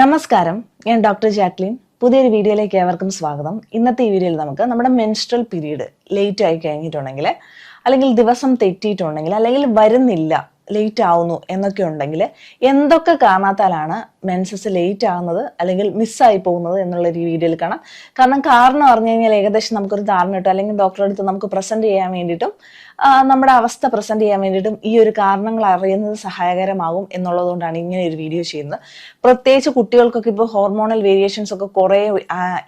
നമസ്കാരം. ഞാൻ doctor Jacqueline. പുതിയൊരു വീഡിയോയിലേക്ക് ഏവർക്കും സ്വാഗതം. ഇന്നത്തെ ഈ വീഡിയോയിൽ നമുക്ക് നമ്മുടെ മെൻസ്ട്രൽ പീരീഡ് ലേറ്റ് ആയി കഴിഞ്ഞിട്ടുണ്ടെങ്കിൽ അല്ലെങ്കിൽ ദിവസം തെറ്റിയിട്ടുണ്ടെങ്കിൽ അല്ലെങ്കിൽ വരുന്നില്ല ലേറ്റ് ആവുന്നു എന്നൊക്കെ ഉണ്ടെങ്കിൽ എന്തൊക്കെ കാരണത്താലാണ് മെൻസസ് ലേറ്റ് ആവുന്നത് അല്ലെങ്കിൽ മിസ്സായി പോകുന്നത് എന്നുള്ള ഒരു വീഡിയോയിൽ കാണാം. കാരണം കാരണം അറിഞ്ഞു കഴിഞ്ഞാൽ ഏകദേശം നമുക്കൊരു ധാരണ കിട്ടും. അല്ലെങ്കിൽ ഡോക്ടറെ അടുത്ത് നമുക്ക് പ്രസന്റ് ചെയ്യാൻ വേണ്ടിയിട്ടും നമ്മുടെ അവസ്ഥ പ്രസന്റ് ചെയ്യാൻ വേണ്ടിയിട്ടും ഈ ഒരു കാരണങ്ങൾ അറിയുന്നത് സഹായകരമാകും എന്നുള്ളതുകൊണ്ടാണ് ഇങ്ങനെ ഒരു വീഡിയോ ചെയ്യുന്നത്. പ്രത്യേകിച്ച് കുട്ടികൾക്കൊക്കെ ഇപ്പോൾ ഹോർമോണൽ വേരിയേഷൻസ് ഒക്കെ കുറേ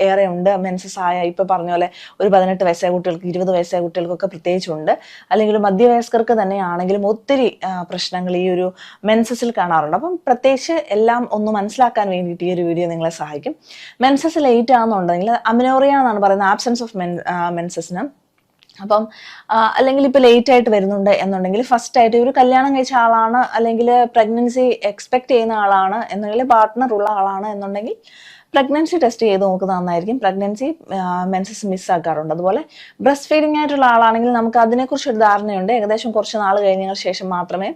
ഏറെ ഉണ്ട്. മെൻസസ് ആയ ഇപ്പോൾ പറഞ്ഞ പോലെ ഒരു പതിനെട്ട് വയസ്സായ കുട്ടികൾക്ക് ഇരുപത് വയസ്സായ കുട്ടികൾക്കൊക്കെ പ്രത്യേകിച്ചുണ്ട് അല്ലെങ്കിൽ മധ്യവയസ്കർക്ക് തന്നെയാണെങ്കിലും ഒത്തിരി പ്രശ്നങ്ങൾ ഈ ഒരു മെൻസസിൽ കാണാറുണ്ട്. അപ്പം പ്രത്യേകിച്ച് എല്ലാം ഒന്ന് മനസ്സിലാക്കാൻ വേണ്ടിയിട്ട് ഈ ഒരു വീഡിയോ നിങ്ങളെ സഹായിക്കും. മെൻസസ് ലേറ്റ് ആണെന്നുണ്ടെങ്കിൽ അമിനോറിയ എന്നാണ് പറയുന്നത് ആബ്സെൻസ് ഓഫ് മെൻ മെൻസസിന്. അപ്പം അല്ലെങ്കിൽ ഇപ്പൊ ലേറ്റ് ആയിട്ട് വരുന്നുണ്ട് എന്നുണ്ടെങ്കിൽ ഫസ്റ്റ് ആയിട്ട് ഒരു കല്യാണം കഴിച്ച ആളാണ് അല്ലെങ്കിൽ പ്രഗ്നൻസി എക്സ്പെക്ട് ചെയ്യുന്ന ആളാണ് എന്നുണ്ടെങ്കിൽ പാർട്ട്ണർ ഉള്ള ആളാണ് എന്നുണ്ടെങ്കിൽ പ്രഗ്നൻസി ടെസ്റ്റ് ചെയ്ത് നോക്കുന്നത് നന്നായിരിക്കും. പ്രഗ്നൻസി മെൻസസ് മിസ്സാക്കാറുണ്ട് അതുപോലെ ബ്രസ്റ്റ് ഫീഡിംഗ് ആയിട്ടുള്ള ആളാണെങ്കിൽ നമുക്ക് അതിനെക്കുറിച്ച് ഒരു ധാരണയുണ്ട്. ഏകദേശം കുറച്ച് നാൾ കഴിഞ്ഞതിന് ശേഷം മാത്രമേ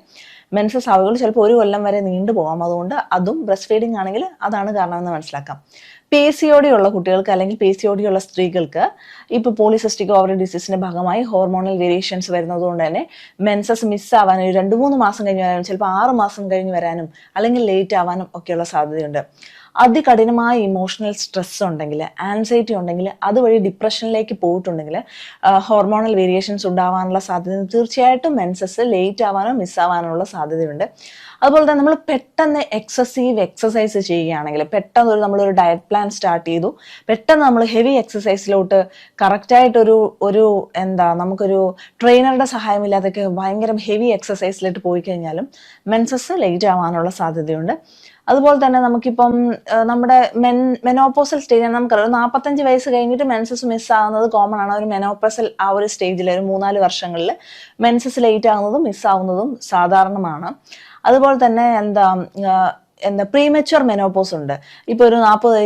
മെൻസസ് അവകൾ ചിലപ്പോൾ ഒരു കൊല്ലം വരെ നീണ്ടു പോകാം. അതുകൊണ്ട് അതും ബ്രസ്റ്റ് ഫീഡിംഗ് ആണെങ്കിൽ അതാണ് കാരണമെന്ന് മനസ്സിലാക്കാം. പി സി ഒ ഡി ഉള്ള കുട്ടികൾക്ക് അല്ലെങ്കിൽ പി സി ഒ ഡി ഉള്ള സ്ത്രീകൾക്ക് ഇപ്പോൾ പോളിസിസ്റ്റിക് ഓവറി ഡിസീസിന്റെ ഭാഗമായി ഹോർമോണൽ വേരിയേഷൻസ് വരുന്നത് കൊണ്ട് തന്നെ മെൻസസ് മിസ് ആവാനും രണ്ട് മൂന്ന് മാസം കഴിഞ്ഞ് വരാനും ചിലപ്പോൾ ആറ് മാസം കഴിഞ്ഞ് വരാനും അല്ലെങ്കിൽ ലേറ്റ് ആവാനും ഒക്കെയുള്ള സാധ്യതയുണ്ട്. അതികഠിനമായ ഇമോഷണൽ സ്ട്രെസ് ഉണ്ടെങ്കിൽ ആൻസൈറ്റി ഉണ്ടെങ്കിൽ അതുവഴി ഡിപ്രഷനിലേക്ക് പോയിട്ടുണ്ടെങ്കിൽ ഹോർമോണൽ വേരിയേഷൻസ് ഉണ്ടാവാനുള്ള സാധ്യത തീർച്ചയായിട്ടും മെൻസസ് ലേറ്റ് ആവാനോ മിസ്സാവാനുള്ള സാധ്യതയുണ്ട്. അതുപോലെ തന്നെ നമ്മൾ പെട്ടെന്ന് എക്സസീവ് എക്സസൈസ് ചെയ്യുകയാണെങ്കിൽ പെട്ടെന്ന് ഒരു നമ്മളൊരു ഡയറ്റ് പ്ലാൻ സ്റ്റാർട്ട് ചെയ്തു. പെട്ടെന്ന് നമ്മൾ ഹെവി എക്സസൈസിലോട്ട് കറക്റ്റായിട്ടൊരു ഒരു എന്താ നമുക്കൊരു ട്രെയിനറുടെ സഹായമില്ലാതൊക്കെ ഭയങ്കര ഹെവി എക്സസൈസിലോട്ട് പോയി കഴിഞ്ഞാലും മെൻസസ് ലേറ്റ് ആവാനുള്ള സാധ്യതയുണ്ട്. അതുപോലെ തന്നെ നമുക്കിപ്പം നമ്മുടെ മെൻ മെനോപ്പോസൽ സ്റ്റേജ് നമുക്കറിയാം. നാൽപ്പത്തഞ്ച് വയസ്സ് കഴിഞ്ഞിട്ട് മെൻസസ് മിസ് ആവുന്നത് കോമൺ ആണ്. ഒരു മെനോപ്പോസൽ ആ ഒരു സ്റ്റേജിൽ ഒരു മൂന്നാൽ വർഷങ്ങളിൽ മെൻസസ് ലേറ്റ് ആകുന്നതും മിസ്സാവുന്നതും സാധാരണമാണ്. അതുപോലെ തന്നെ എന്താ എന്താ പ്രീമെച്ചുവർ മെനോപോസ് ഉണ്ട്. ഇപ്പോൾ ഒരു നാൽപ്പത്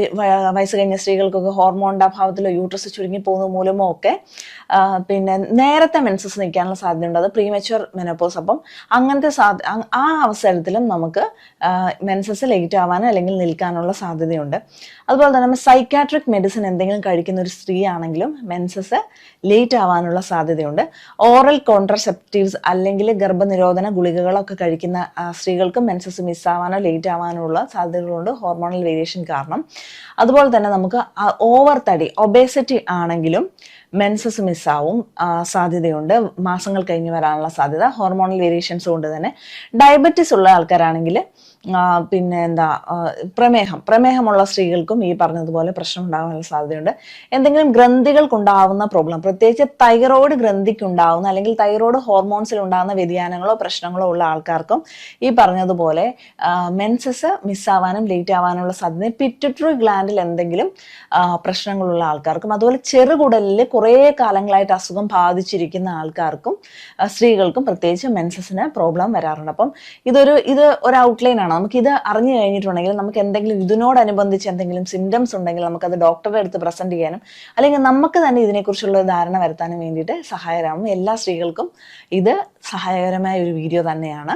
വയസ്സ് കഴിഞ്ഞ സ്ത്രീകൾക്കൊക്കെ ഹോർമോണിന്റെ അഭാവത്തിലോ യൂട്രസ് ചുരുങ്ങി പോകുന്ന മൂലമോ ഒക്കെ പിന്നെ നേരത്തെ മെൻസസ് നിൽക്കാനുള്ള സാധ്യതയുണ്ട്. അത് പ്രീമെച്ചുവർ മെനോപോസ് അപ്പം അങ്ങനത്തെ സാധ്യ ആ അവസരത്തിലും നമുക്ക് മെൻസസ് ലേറ്റ് ആവാനോ അല്ലെങ്കിൽ നിൽക്കാനുള്ള സാധ്യതയുണ്ട്. അതുപോലെ തന്നെ സൈക്കാട്രിക് മെഡിസിൻ എന്തെങ്കിലും കഴിക്കുന്ന ഒരു സ്ത്രീ ആണെങ്കിലും മെൻസസ് ലേറ്റ് ആവാനുള്ള സാധ്യതയുണ്ട്. ഓറൽ കോൺട്രസെപ്റ്റീവ്സ് അല്ലെങ്കിൽ ഗർഭനിരോധന ഗുളികകളൊക്കെ കഴിക്കുന്ന സ്ത്രീകൾക്ക് മെൻസസ് മിസ്സാവാനോ ലേറ്റ് ആവാനുള്ള സാധ്യതകളുണ്ട് ഹോർമോണൽ വേരിയേഷൻ കാരണം. അതുപോലെ തന്നെ നമുക്ക് ഓവർ തടി ഒബേസിറ്റി ആണെങ്കിലും മെൻസസ് മിസ്സാവും സാധ്യതയുണ്ട്. മാസങ്ങൾ കഴിഞ്ഞ് വരാനുള്ള സാധ്യത ഹോർമോണൽ വേരിയേഷൻസ് കൊണ്ട് തന്നെ. ഡയബറ്റിസ് ഉള്ള ആൾക്കാരാണെങ്കിൽ പിന്നെ എന്താ പ്രമേഹം. പ്രമേഹമുള്ള സ്ത്രീകൾക്കും ഈ പറഞ്ഞതുപോലെ പ്രശ്നം ഉണ്ടാകാനുള്ള സാധ്യതയുണ്ട്. എന്തെങ്കിലും ഗ്രന്ഥികൾക്കുണ്ടാവുന്ന പ്രോബ്ലം പ്രത്യേകിച്ച് തൈറോയ്ഡ് ഗ്രന്ഥിക്കുണ്ടാവുന്ന അല്ലെങ്കിൽ തൈറോയ്ഡ് ഹോർമോൺസിൽ ഉണ്ടാകുന്ന വ്യതിയാനങ്ങളോ പ്രശ്നങ്ങളോ ഉള്ള ആൾക്കാർക്കും ഈ പറഞ്ഞതുപോലെ മെൻസസ് മിസ്സാവാനും ലേറ്റ് ആവാനുള്ള സാധ്യത പിറ്റുട്രി ഗ്ലാൻഡിൽ എന്തെങ്കിലും പ്രശ്നങ്ങളുള്ള ആൾക്കാർക്കും അതുപോലെ ചെറുകുടലിൽ കുറേ കാലങ്ങളായിട്ട് അസുഖം ബാധിച്ചിരിക്കുന്ന ആൾക്കാർക്കും സ്ത്രീകൾക്കും പ്രത്യേകിച്ച് മെൻസസിന് പ്രോബ്ലം വരാറുണ്ട്. അപ്പം ഇതൊരു ഇത് ഒരു ഔട്ട്ലൈൻ ആണ്. നമുക്ക് ഇത് അറിഞ്ഞു കഴിഞ്ഞിട്ടുണ്ടെങ്കിൽ നമുക്ക് എന്തെങ്കിലും ഇതിനോടനുബന്ധിച്ച് എന്തെങ്കിലും സിംറ്റംസ് ഉണ്ടെങ്കിൽ നമുക്കത് ഡോക്ടറുടെ അടുത്ത് പ്രസന്റ് ചെയ്യാനും അല്ലെങ്കിൽ നമുക്ക് തന്നെ ഇതിനെക്കുറിച്ചുള്ള ഒരു ധാരണ വരുത്താനും വേണ്ടിയിട്ട് സഹായകരമാകും എല്ലാ സ്ത്രീകൾക്കും ഇത് സഹായകരമായ ഒരു വീഡിയോ തന്നെയാണ്.